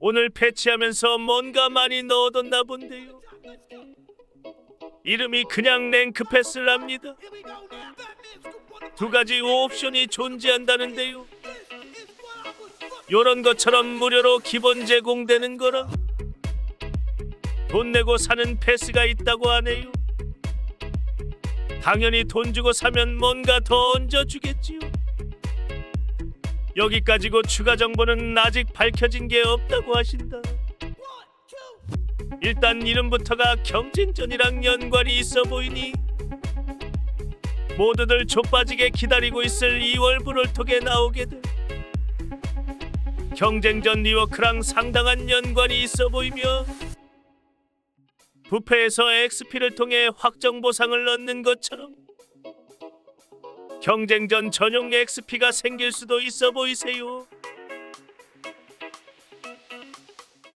오늘 패치하면서 뭔가 많이 넣어뒀나 본데요. 이름이 그냥 랭크 패스랍니다. 두 가지 옵션이 존재한다는데요. 요런 것처럼 무료로 기본 제공되는 거랑 돈 내고 사는 패스가 있다고 하네요. 당연히 돈 주고 사면 뭔가 더 얹어주겠지요. 여기까지고 추가 정보는 아직 밝혀진 게 없다고 하신다. 일단 이름부터가 경쟁전이랑 연관이 있어 보이니 모두들 좆빠지게 기다리고 있을 2월 불월톡에 나오게 돼. 경쟁전 리워크랑 상당한 연관이 있어 보이며 부패에서 XP를 통해 확정 보상을 얻는 것처럼 경쟁전 전용 XP가 생길 수도 있어 보이세요.